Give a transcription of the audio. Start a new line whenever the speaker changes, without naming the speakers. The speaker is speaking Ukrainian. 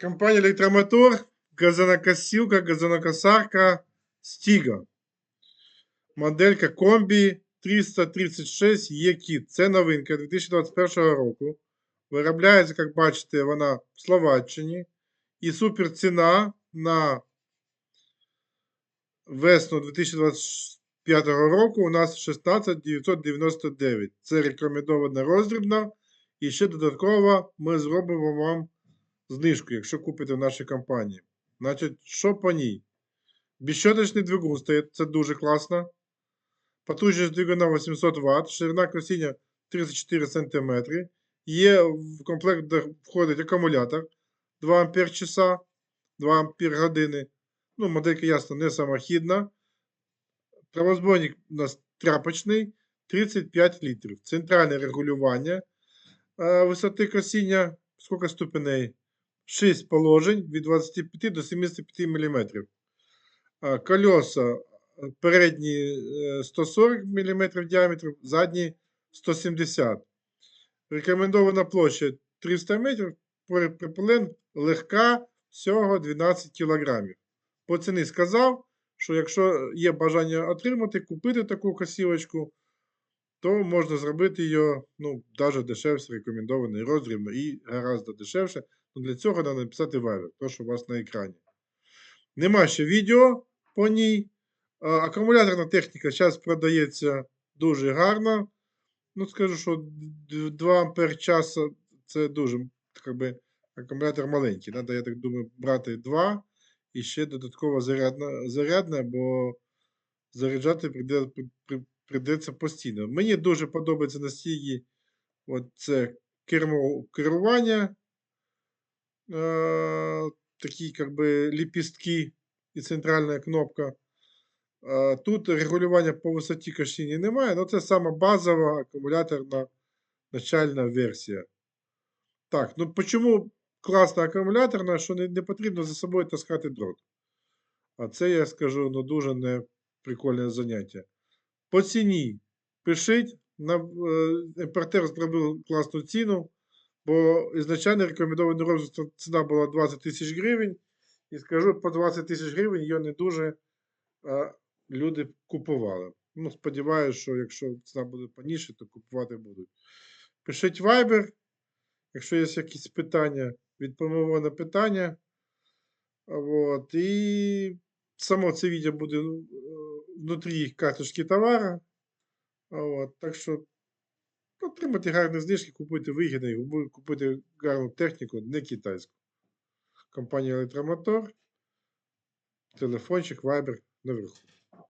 Компанія Електромотор, газонокосилка, газонокосарка Стіга. Моделька комбі 336 ЕКІТ. Це новинка 2021 року. Виробляється, як бачите, вона в Словаччині. І супер ціна на весну 2025 року у нас 16 999. Це рекомендована роздрібна. І ще додатково ми зробимо вам знижку, якщо купите в нашій компанії. Значить, що по ній? Безщоточний двигун стоїть, це дуже класно. Потужність двигуна 800 Вт, ширина кросіння 34 см. Є в комплект, входить акумулятор 2 Ампер часа, 2 Ампер години. Ну, моделька ясно не самохідна. Правозбойник у нас тряпочний 35 літрів. Центральне регулювання е, висоти кросіння, скільки ступеней? 6 положень від 25 до 75 мм. Колеса е, передні е, 140 мм діаметру, задні 170 Рекомендована площа 300 метрів, пропилен легка, всього 12 кг. По ціні сказав, що якщо є бажання отримати, купити таку косілочку, то можна зробити її ну, навіть дешевше, рекомендований роздрібно і гораздо дешевше. Ну, для цього треба написати Viber, то, що у вас на екрані. Нема ще відео по ній. Акумуляторна техніка зараз продається дуже гарно. Ну, скажу, що 2 ампер часу це дуже би, акумулятор маленький. Треба, я так думаю, брати 2 і ще додатково зарядна, зарядне, бо заряджати прийде, при- при- прийдеться постійно. Мені дуже подобається на стігі от це керування. Е, такі как би, ліпістки і центральна кнопка. Е, Тут регулювання по висоті кишені немає, але це сама базова акумуляторна начальна версія. Так, ну чому класна акумуляторна, що не, не потрібно за собою таскати дрот. А це я скажу, ну дуже не прикольне заняття. По ціні пишіть, е, імпортер зробив класну ціну, бо ізначально рекомендований розвиток ціна була 20 тисяч гривень. І скажу, по 20 тисяч гривень її не дуже е, люди купували. Ну, сподіваюся, що якщо ціна буде поніше, то купувати будуть. Пишіть Viber, якщо є якісь питання, відповімо на питання. Вот. І само це відео буде внутрі карточки товара. От, Так що отримати гарні знижки, купити купуйте- купуйте гарну техніку, не китайську. Компанія Електромотор. Телефончик, Viber наверху.